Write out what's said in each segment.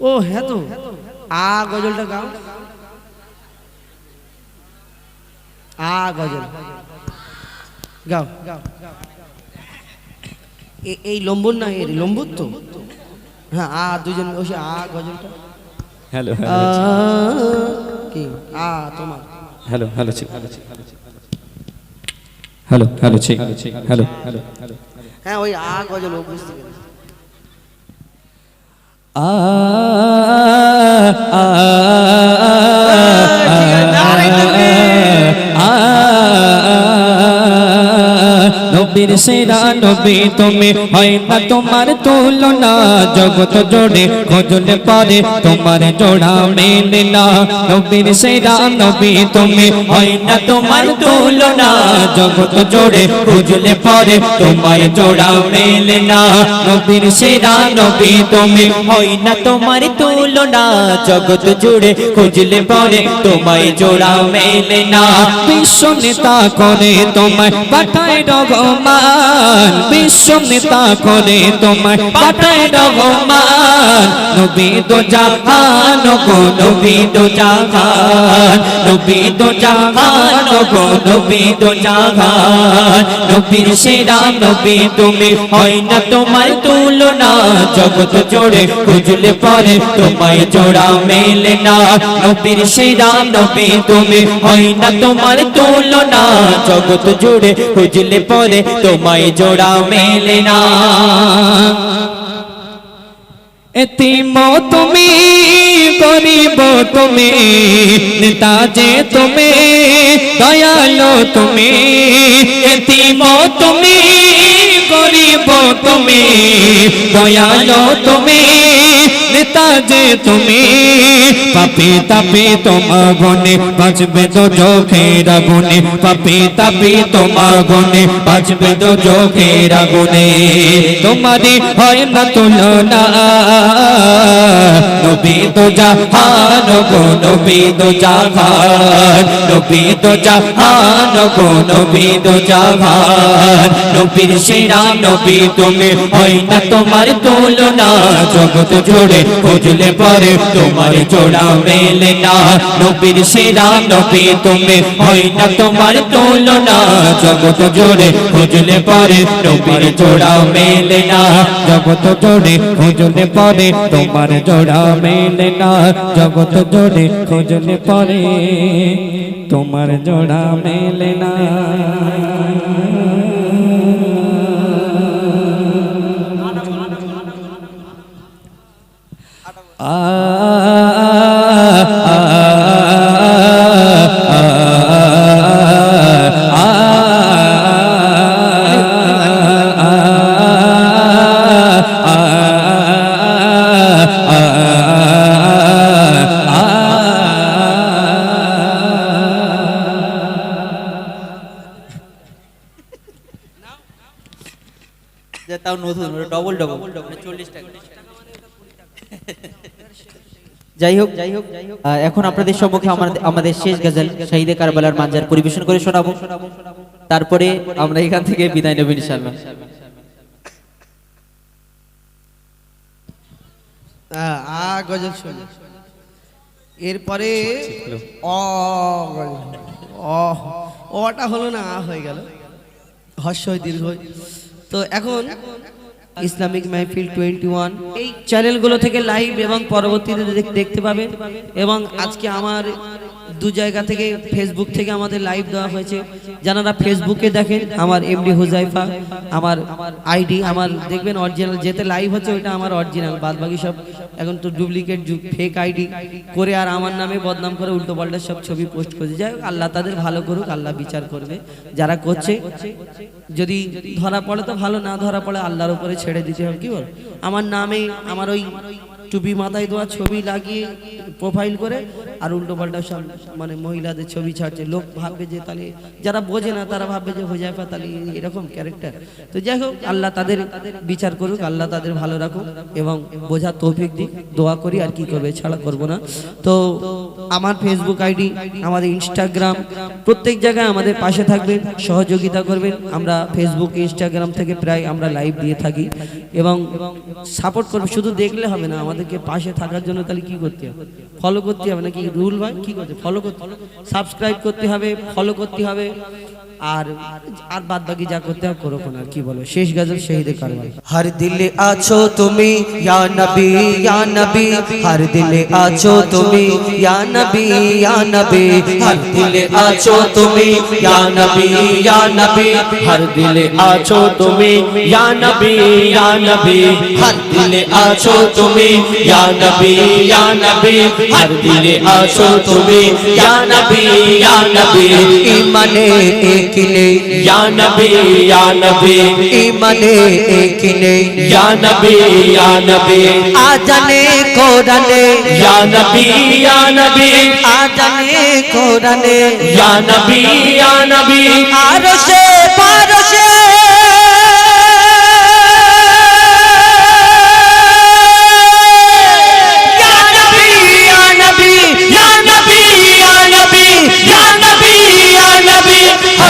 ও হ্যাঁ তো। আ গজলটা গাও। আ গজল। গাও। এই লম্বুর না এর লম্বুর তো? হ্যাঁ আ দুজন বসে আ গজলটা। হ্যালো কি? আ তোমার। হ্যালো হ্যালো ঠিক। হ্যালো হ্যালো ঠিক। Hello hello. হ্যাঁ ওই আ গজল ও বুঝতে পেরেছি। আ আ নবীর সেরা নবী তুমি হয় না তোমার তুলনা জগৎ জোড়ে খোঁজলে পারে তোমার জোড়া মেলে না নবীর সেরা নবী তুমি হয় না তোমার তুলনা জগৎ জোড়ে খুঁজলে পারে তোমার জোড়া মেলে না নবীর সেরা নবী তুমি হয় না তোমার তুলনা জগৎ জুড়ে খুঁজলে পরে তোমায় জোড়া মেলে না বিশ্ব নেতা করে তোমায় পাঠায় রঘমান বিশ্ব নেতা করে তোমায় পাঠায় রঘমান নবী দো জাহান গো নবী দো জাহান, নবী দো জাহান গো নবী দো জাহান, নবীর সেরা নবী তুমি না তোমার তুলনা, জগৎ জোড়ে খুঁজলে পরে তোমায় জোড়া মেলে না, নবীর সেরা নবী তুমি হয় না তোমার তুলনা, জগৎ জুড়ে খুঁজলে পরে তোমায় জোড়া মেলে না। এতিম তুমি গরিব তুমি নেতাজে তুমি দয়ালো তুমি। এতিম তুমি গরিব তুমি দয়ালো তুমি। নেতা যে তুমি, পাপি তাপি তোমার গনে বাঁচবে তো চোখের আগুনে। পাপি তাপি তোমার গনে বাঁচবে তো চোখের আগুনে। তোমারই হয় না তুলনা, নবী তো জাহান গো, নবী তো জাহান। নবী তো জাহান গো, নবী তো জাহান। নবীর সেরা নবী তুমি, হয় না তোমার তুলনা, জগৎ জোড়ে খুঁজলে পরে তোমার জোড়া মেলে না। নবীর সেরা নবী, তুমি হয় না তোমার তুলনা। জগৎ জোড়ে খুঁজলে পরে নবীর জোড়া মেলে না। জগৎ জোড়ে খুঁজলে পরে তোমার জোড়া মেলে না। জগৎ জোড়ে খুঁজলে পরে তোমার জোড়া মেলে না। যাই হোক যাই হোক যাই হোক এখন আপনাদের সম্মুখে আমাদের শেষ গজল, শহীদে কারবালার মানজার পরিবেশন করে শোনাবো। তারপরে আমরা এখান থেকে বিদায় নেব ইনশাআল্লাহ। আ গজল শুনি। এরপরে অ অটা হলো না হয়ে গেল। হর্ষ হয়, দীর্ঘ তো এখন ইসলামিক মাহফিল টোয়েন্টি ওয়ান এই চ্যানেলগুলো থেকে লাইভ এবং পরবর্তীতে দেখতে পাবে। এবং আজকে আমার দু জায়গা থেকে ফেসবুক থেকে আমাদের লাইভ দেওয়া হয়েছে। যারা ফেসবুকে দেখেন, আমার এমডি হুজাইফা, আমার আইডি আমার দেখবেন অরিজিনাল যেতে লাইভ হচ্ছে ওইটা আমার অরিজিনাল বাদ বাকি সব এখন তো ডুপ্লিকেট যুগ ফেক আইডি করে আর আমার নামে বদনাম করে উল্টো পাল্টা সব ছবি পোস্ট করে যাই আল্লাহ তাদের ভালো করুক, আল্লাহ বিচার করবে। যারা করছে, যদি ধরা পড়ে তো ভালো, না ধরা পড়ে আল্লাহর উপরে ছেড়ে দিতে হবে, কি বল? আমার নামে, আমার ওই টুপি মাথায় দেওয়া ছবি লাগিয়ে প্রোফাইল করে, আর উল্টো পাল্টা সব মানে মহিলাদের ছবি ছাড়ছে, লোক ভাববে যে তাহলে যারা বোঝে না তারা ভাববে যে হোজাইফা তাহলে এরকম ক্যারেক্টার তো যাই হোক, আল্লাহ তাদের বিচার করুক, আল্লাহ তাদের ভালো রাখুক এবং বোঝার তৌফিক দিক, দোয়া করি, আর কি করবে ছাড়া করব না। তো আমার ফেসবুক আইডি আমাদের ইনস্টাগ্রাম প্রত্যেক জায়গায় আমাদের পাশে থাকবেন, সহযোগিতা করবেন। আমরা ফেসবুক ইনস্টাগ্রাম থেকে প্রায় আমরা লাইভ দিয়ে থাকি এবং সাপোর্ট করবে শুধু দেখলে হবে না, আমাদের আমাদেরকে পাশে থাকার জন্য তাহলে কি করতে হবে? ফলো করতে হবে নাকি? রুল ভাই, কি করতে ফলো করতে সাবস্ক্রাইব করতে হবে ফলো করতে হবে। আর আর বাদ বাকি যা করতে হবে, করো আর কি বলো। শেষ গজল শহীদে কারবার। হর দিলে আছো তুমি, ইয়া নবী ইয়া নবী। হর দিলে আছো তুমি, ইয়া নবী ইয়া নবী। হর দিলে আছো তুমি, ইয়া নবী ইয়া নবী। হর দিলে আছো তুমি, ইয়া নবী ইয়া নবী। হর দিলে আছো তুমি یا نبی یا نبی ہر دل آسو تمہیں یا نبی یا نبی ایمان ایک نے یا نبی یا نبی ایمان ایک نے یا نبی یا نبی آجانے قرآن یا نبی یا نبی آجانے قرآن یا نبی یا نبی عرش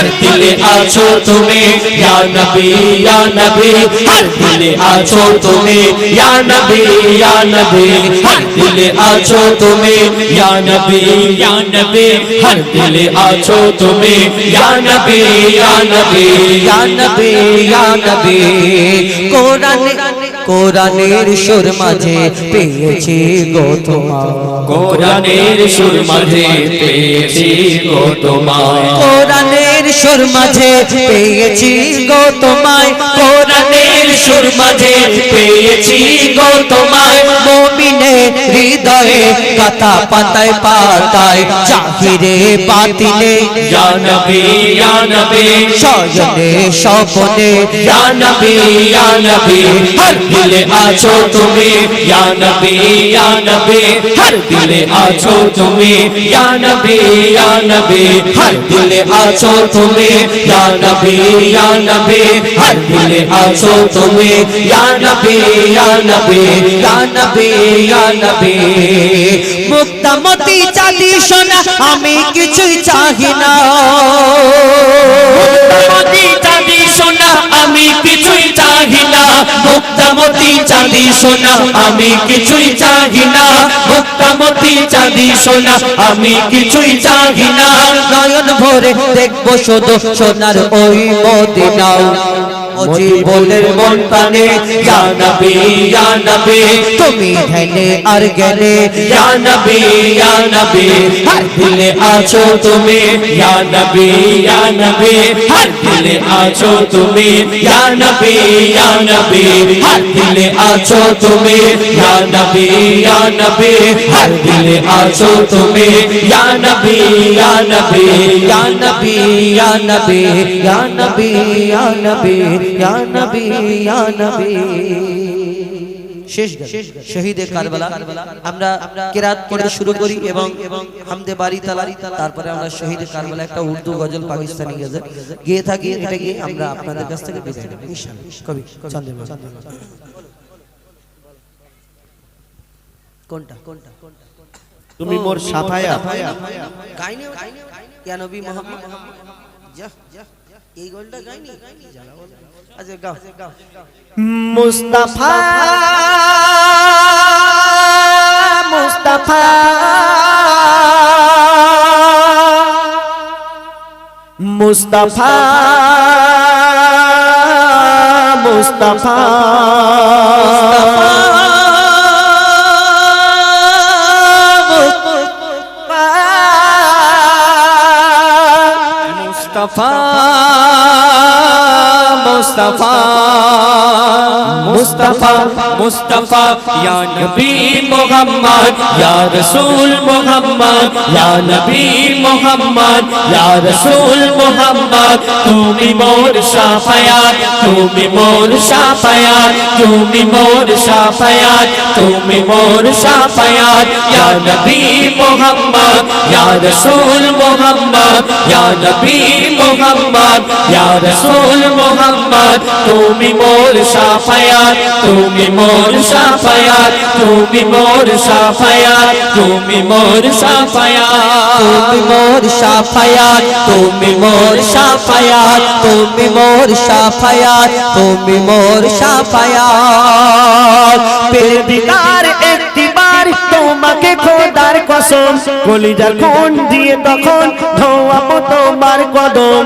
হর দিলে আছো তুমি ইয়া নবী ইয়া নবী। হর দিলে আছো তুমি ইয়া নবী ইয়া নবী। হর দিলে আছো তুমি ইয়া নবী ইয়া নবী। হর দিলে আছো তুমি ইয়া নবী ইয়া নবী ইয়া নবী ইয়া নবী। কোরআন কোরআনের সুর মাঝে পেয়েছি গো তোমার। কোরআনের সুর মাঝে পেয়েছি গো তোমার। কোরআনের সুর মাঝে পেয়েছি গো তোমায়। কোরআনের সুর মাঝে পেয়েছি গো তোমায়। মমিনে হৃদয়ে পাতা পাতায় পাতায় চাহিরে বাতিলে। জানবে জানবে। সজনে স্বপনে। জানবে জানবে। হর দিলে আছো তুমি জানবে জানবে। হর দিলে আছো তুমি জানবে জানবে। হর দিলে আছো তুমি জানবে জানবে। হর দিলে আছো তুমি, ইয়া নবী ইয়া নবী ইয়া নবী, ইয়া মুক্তামতি চাঁদি সোনা, আমি কিছুই চাহি না। মুক্তামতি চাঁদি সোনা, আমি কিছুই চাহি না। মুক্তামতি চাঁদি সোনা, আমি কিছুই চাহি না। মুক্তামতি চাঁদি সোনা, আমি কিছুই চাহি না। নয়ন ভরে দেখব শুধু সোনার ওই মদিনাও। ও জীবনের মন প্রাণে জানবে জানবে তুমি ধ্যানে আর জ্ঞানে জানবে জানবে হার দিলে আছো তুমি জানবে জানবে হার দিলে আছো তুমি জানবে জানবে হার দিলে আছো তুমি জানবে জানবে হার দিলে আছো তুমি জানবে জানবে জানবে জানবে জানবে জানবে ইয়া নবী ইয়া নবী নবী নবী। নবী। শেষ শহীদে কারবালা আমরা কেরাত করে শুরু করি এবং হামদে বাড়ি তালা তারপরে আমরা শহীদে কারবালা একটা উর্দু গজল পাকিস্তানি গজল গিয়ে থাকি। এটা গিয়ে আমরা আপনাদের কাছ থেকে বিদায় কবি চন্দ্রমা কোনটা? কোনটা? তুমি মোর সাফায়া। গাইনি ইয়া নবী মোহাম্মদ। যা। এই গলটা গাইনি আচ্ছা গাও মুস্তাফা মুস্তাফা মুস্তাফা মুস্তাফা মুস্তাফা মুস্তাফা मुस्तफ़ा मुस्तफ़ा या नबी मोहम्मद या रसूल मोहम्मद या नबी मोहम्मद या रसूल मोहम्मद তুমি মোর সাফায়াত তুমি মোর সাফায়াত তুমি মোর সাফায়াত তুমি মোর সাফায়াত ইয়া নবী মোহাম্মদ ইয়া রাসূল মোহাম্মদ ইয়া নবী মোহাম্মদ ইয়া রাসূল মোহাম্মদ তুমি মোর সাফায়াত শাফায়াত তুমি মোর শাফায়াত তুমি মোর শাফায়াত তুমি মোর শাফায়াত তুমি মোর সাফায়াত তুমি মোর সাফায়াত তুমি মোর সাফায়াত তুমি মোর সাফায়াত। পের দিদার এক তোমাকে খোদার কসম কলিজার খুন দিয়ে তখন ধোয়াবো তোমার কদম।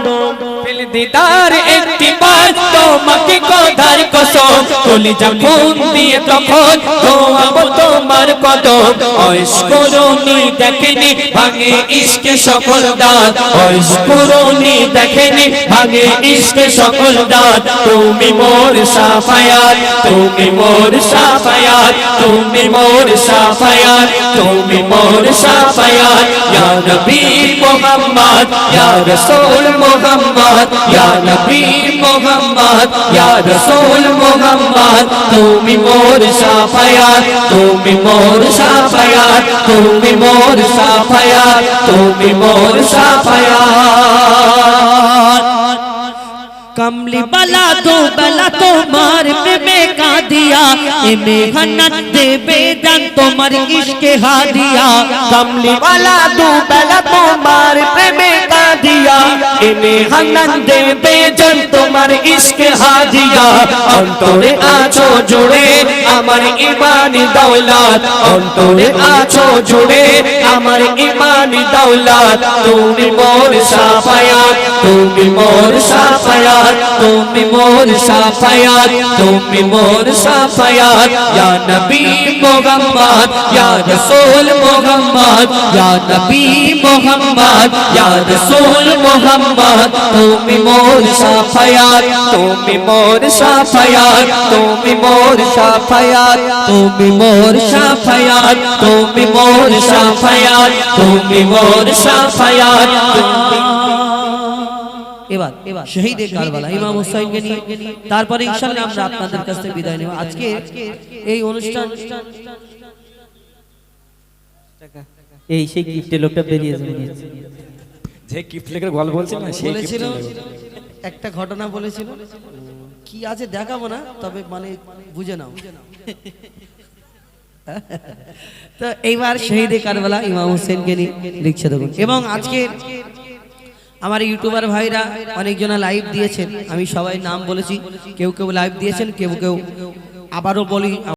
দিদার একটিবার তোমাকে কোধার কসম। তুলি যখন দিয়ে তখন ধোয়াবো তোমার কদম। অস্করণী দেখেনি, ভাঙে ইশকে সকল দাঁত। অস্করণী দেখেনি, ভাঙে ইশকে সকল দাঁত। তুমি মোর সাফায়াত, তুমি মোর সাফায়াত, তুমি মোর সাফায়াত, তুমি মোর সাফায়াত। ইয়া নবী মুহাম্মদ, ইয়া রাসূল মুহাম্মদ ইয়া নবী মুহাম্মদ, ইয়া রাসূল মুহাম্মদ, তুমি মোর সাফায়াত, তুমি মোর সাফায়াত, তুমি মোর সাফায়াত, তুমি মোর সাফায়াত। कमली बला तो बला তোমার প্রেমে কাঁদিয়া এমে হান্নাত দেবে দান তোমার ইশকে হাদিয়া কমলিওয়ালা দু বেলা তোমার প্রেমে কাঁদিয়া এনে হান্নান দেবে জন তোমার ইশকে হাদিয়া অন্তরে আছো জুড়ে আমার ইমানি দৌলত অন্তরে আছো জুড়ে আমার ইমানি দৌলত তুমি মোর সাফায়াত তুমি মোর সাফায়াত তুমি মোর সাফায়াত তুমি মোর সাফায়াত ইয়া নবী মুহাম্মদ ইয়া রাসূল মুহাম্মদ ইয়া নবী মুহাম্মদ ইয়া রাসূল মুহাম্মদ তুমি মোর সাফায়াত তুমি মোর সাফায়াত তুমি মোর সাফায়াত তুমি মোর সাফায়াত তুমি মোর সাফায়াত তুমি মোর সাফায়াত এবার এবার শহীদে কারবালা ইমাম হুসাইনকে নিয়ে তারপরে ইনশাআল্লাহ আমরা আপনাদের কাছ থেকে বিদায় নেব। আজকে এই অনুষ্ঠান এই সেই গিফটের লোকটা বেরিয়েছে বেরিয়েছে যে গিফট লেখার গল্প বলছে না সেই বলেছিল একটা ঘটনা বলেছিল। কি আছে দেখাবো না তবে মানে বুঝে নাও। তো এইবার শহীদে কারবালা ইমাম হোসেনকে নিয়ে লিখছে দেখুন। এবং আজকে আমার ইউটিউবার ভাইরা অনেকজনা লাইভ দিয়েছেন। আমি সবাই নাম বলেছি। কেউ কেউ লাইভ দিয়েছেন, কেউ কেউ আবারও বলি